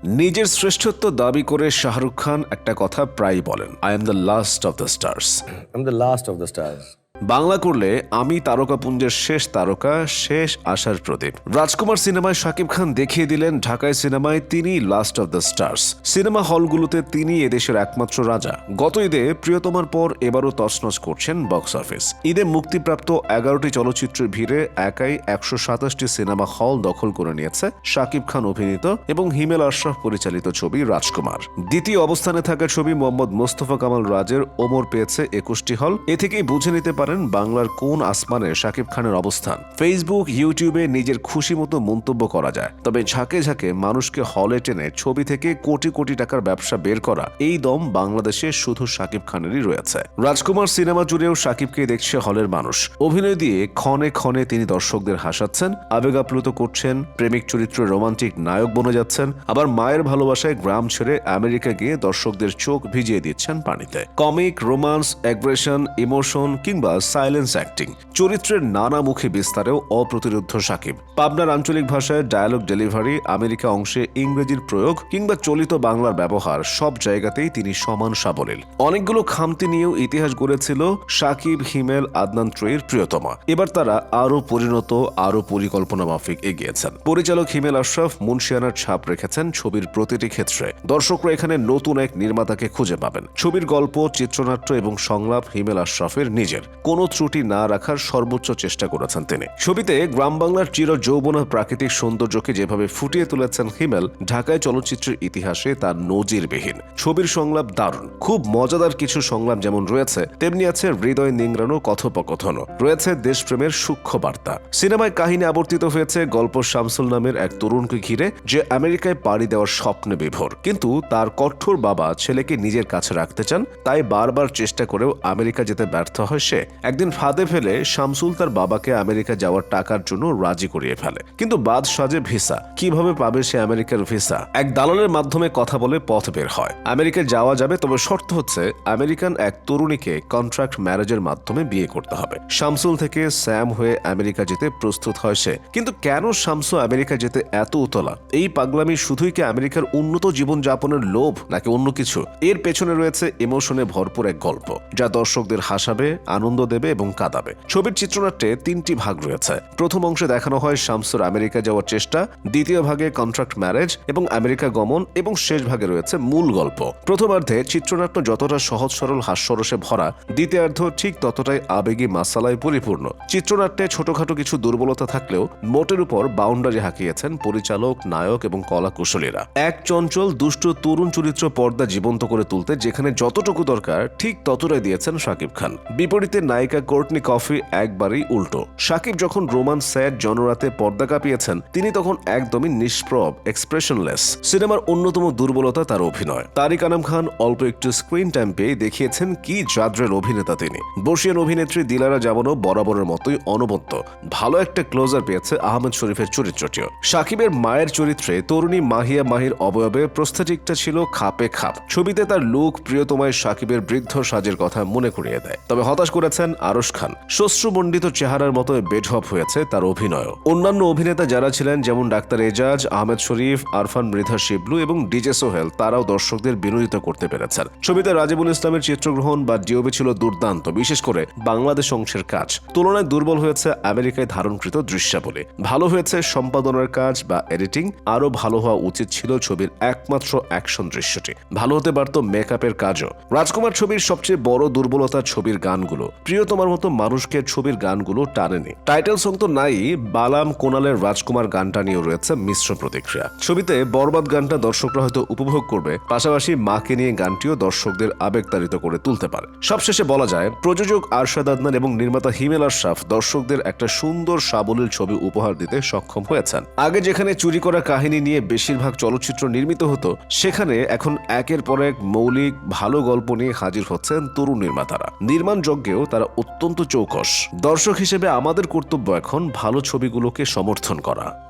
নিজের শ্রেষ্ঠত্ব দাবি করে শাহরুখ খান একটা কথা প্রায় বলেন I am the last of the stars I am the last of the stars. Bangla করলে আমি তারকাপুঞ্জের শেষ তারকা, শেষ আশার প্রদীপ। রাজকুমার সিনেমায় শাকিব খান দেখিয়ে দিলেন ঢাকায় সিনেমায় তিনি last of the stars cinema হলগুলোতে তিনি এদেশের একমাত্র রাজা। গত ঈদে প্রিয়তমার পর এবারও তছনছ করছেন বক্স অফিস ঈদে মুক্তিপ্রাপ্ত এগারোটি চলচ্চিত্রের ভিড়ে একাই একশো সাতাশটি সিনেমা হল দখল করে নিয়েছে শাকিব খান অভিনীত এবং হিমেল আশরাফ পরিচালিত ছবি রাজকুমার। দ্বিতীয় অবস্থানে থাকা ছবি মোহাম্মদ মোস্তফা কামাল রাজের ওমর পেয়েছে একুশটি হল। এ থেকেই বুঝে নিতে পারেন বাংলার কোন আসমানে শাকিব খানের অবস্থান। ফেসবুক ইউটিউবে নিজের খুশি মতো মন্তব্য করা যায়। তবে ঝাঁকে ঝাঁকে মানুষকে হলে টেনে ছবি থেকে কোটি কোটি টাকার ব্যবসা বের করা, এই দম বাংলাদেশে শুধু শাকিব খানেরই রয়েছে। রাজকুমার সিনেমা জুড়েও শাকিবকে দেখছে হলের মানুষ। অভিনয় দিয়ে ক্ষণে ক্ষণে তিনি দর্শকদের হাসাচ্ছেন, আবেগাপ্লুত করছেন, প্রেমিক চরিত্রে রোমান্টিক নায়ক বনে যাচ্ছেন, আবার মায়ের ভালোবাসায় গ্রাম ছেড়ে আমেরিকা গিয়ে দর্শকদের চোখ ভিজিয়ে দিচ্ছেন পানিতে। কমিক, রোমান্স, অ্যাগ্রেশন, ইমোশন কিংবা সাইলেন্স অ্যাক্টিং চরিত্রের নানা মুখে বিস্তারেও অপ্রতিরোধ্য সাকিব। পাবনার আঞ্চলিক ভাষায় ডায়ালগ ডেলিভারি আমেরিকা অংশে ইংরেজির প্রয়োগ কিংবা চলিত বাংলার ব্যবহার, সব জায়গাতেই তিনি সমান সাবলীল। অনেকগুলো খামতি নিয়েও ইতিহাস গড়েছিল সাকিব, হিমেল, আদনান ত্রয়ীর প্রিয়তমা। এবার তারা আরও পরিণত, আরও পরিকল্পনা মাফিক এগিয়েছেন। পরিচালক হিমেল আশরাফ মুন্সিয়ানার ছাপ রেখেছেন ছবির প্রতিটি ক্ষেত্রে। দর্শকরা এখানে নতুন এক নির্মাতাকে খুঁজে পাবেন। ছবির গল্প, চিত্রনাট্য এবং সংলাপ হিমেল আশরাফের নিজের। কোনো ত্রুটি না রাখার সর্বোচ্চ চেষ্টা করেছেন তিনি। ছবিতে গ্রাম বাংলার চির যৌবনা প্রাকৃতিক সৌন্দর্যকে যেভাবে ফুটিয়ে তুলেছেন হিমেল, ঢাকায় চলচ্চিত্রের ইতিহাসে তার নজিরবিহীন। ছবির সংলাপ দারুণ, খুব মজাদার কিছু সংলাপ যেমন রয়েছে, তেমনি আছে হৃদয় নিংড়ানো কথোপকথনও। রয়েছে দেশপ্রেমের সূক্ষ্ম বার্তা। সিনেমায় কাহিনী আবর্তিত হয়েছে গল্প শামসুল নামের এক তরুণকে ঘিরে, যে আমেরিকায় পাড়ি দেওয়ার স্বপ্নে বিভোর। কিন্তু তার কঠোর বাবা ছেলেকে নিজের কাছে রাখতে চান, তাই বারবার চেষ্টা করেও আমেরিকা যেতে ব্যর্থ হয় সে। একদিন ফাঁদে ফেলে শামসুল তার বাবাকে আমেরিকা যাওয়ার টাকার জন্য রাজি করিয়ে ফেলে। কিন্তু বাদ সাজে ভিসা। কীভাবে পাবে সে আমেরিকার ভিসা? এক দালালের মাধ্যমে কথা বলে পথ বের হয়। আমেরিকায় যাওয়া যাবে, তবে শর্ত হচ্ছে আমেরিকান এক তরুণীকে কন্ট্রাক্ট ম্যারেজের মাধ্যমে বিয়ে করতে হবে। শামসুল থেকে স্যাম হয়ে আমেরিকা যেতে প্রস্তুত হয় সে। কিন্তু কেন শামসু আমেরিকা যেতে এত উতলা? এই পাগলামি শুধুই কি আমেরিকার উন্নত জীবন যাপনের লোভ, নাকি অন্য কিছু? এর পেছনে রয়েছে ইমোশনে ভরপুর এক গল্প, যা দর্শকদের হাসাবে, আনন্দ দেবে এবং কাঁদাবে। ছবির চিত্রনাট্যে তিনটি ভাগ রয়েছে। প্রথম অংশে দেখানো হয় শামসুর আমেরিকা যাওয়ার চেষ্টা, দ্বিতীয় ভাগে কন্ট্রাক্ট ম্যারেজ এবং আমেরিকা গমন এবং শেষ ভাগে রয়েছে মূল গল্প। প্রথমার্ধে চিত্রনাট্য যতটা সহজ, সরল, হাস্যরসে ভরা, দ্বিতীয়ার্ধ ঠিক ততটাই আবেগী, মাসালায় পরিপূর্ণ। চিত্রনাট্যে ছোটখাটো কিছু দুর্বলতা থাকলেও মোটের উপর বাউন্ডারি হাঁকিয়েছেন পরিচালক, নায়ক এবং কলা কুশলীরা এক চঞ্চল, দুষ্ট, তরুণ চরিত্র পর্দা জীবন্ত করে তুলতে যেখানে যতটুকু দরকার, ঠিক ততটাই দিয়েছেন শাকিব খান। বিপরীতে নায়িকা কোর্টনি কফি একবারেই উল্টো। শাকিব যখন রোমান স্যাড জনরাতে পর্দা কাঁপিয়েছেন, তিনি তখন একদমই নিষ্প্রব এক্সপ্রেশনলেস সিনেমার অন্যতম দুর্বলতা তার অভিনয়। তারিক আনাম খান অল্প একটু স্ক্রিন টাইম পেয়ে দেখিয়েছেন কি জাদ্রের অভিনেতা তিনি। বর্ষিয়ান অভিনেত্রী দিলারা জামানও বরাবরের মতোই অনবদ্য। ভালো একটা ক্লোজার পেয়েছে আহমেদ শরীফের চরিত্রটিও। সাকিবের মায়ের চরিত্রে তরুণী মাহিয়া মাহির অবয়বে প্রস্থেটিকটা ছিল খাপে খাপ। ছবিতে তার লুক প্রিয়তমায় সাকিবের বৃদ্ধ সাজের কথা মনে করিয়ে দেয়। তবে হতাশ করেছেন আরশ খান। শস্যমণ্ডিত চেহারার মতো বেঢপ হয়েছে তার অভিনয় অন্যান্য অভিনেতা যারা ছিলেন, যেমন ডাক্তার এজাজ, আহমেদ শরীফ, আরফান মৃধা শিবলু এবং ডিজে সোহেল, তারাও দর্শকদের বিনোদিত করতে পেরেছেন। ছবিতে রাজিবুল ইসলামের চিত্রগ্রহণ বা ডিওবি ছিল দুর্দান্ত, বিশেষ করে বাংলাদেশ অংশের কাজ। তুলনায় দুর্বল হয়েছে আমেরিকায় ধারণকৃত দৃশ্যাবলী। ভালো হয়েছে সম্পাদনার কাজ বা এডিটিং, আরও ভালো হওয়া উচিত ছিল ছবির একমাত্র অ্যাকশন দৃশ্যটি। ভালো হতে পারত মেকআপের কাজও। রাজকুমার ছবির সবচেয়ে বড় দুর্বলতা ছবির গানগুলো। প্রিয়তমার মতো মানুষকে ছবির গানগুলো টানেনি। টাইটেল সং তো নাই, বালাম কোনালের রাজকুমার গানটা নিয়েও রয়েছে মিশ্র প্রতিক্রিয়া। ছবিতে বরবাদ গানটা দর্শকরা হয়তো উপভোগ করবে, পাশাপাশি মাকে নিয়ে গানটিও দর্শকদের আবেগতাড়িত করে তুলতে পারে। সবশেষে বলা যায়, প্রযোজক আরশাদ আদনান এবং নির্মাতা হিমেল আশরাফ দর্শকদের একটা সুন্দর সাবলীল ছবি উপহার দিতে সক্ষম হয়েছেন। আগে যেখানে চুরি করা কাহিনী নিয়ে বেশিরভাগ চলচ্চিত্র নির্মিত হতো, সেখানে এখন একের পর এক মৌলিক, ভালো গল্প নিয়ে হাজির হচ্ছেন তরুণ নির্মাতারা। নির্মাণ যজ্ঞেও তারা অত্যন্ত চৌকস। দর্শক হিসেবে আমাদের কর্তব্য এখন ভালো ছবিগুলোকে সমর্থন করা।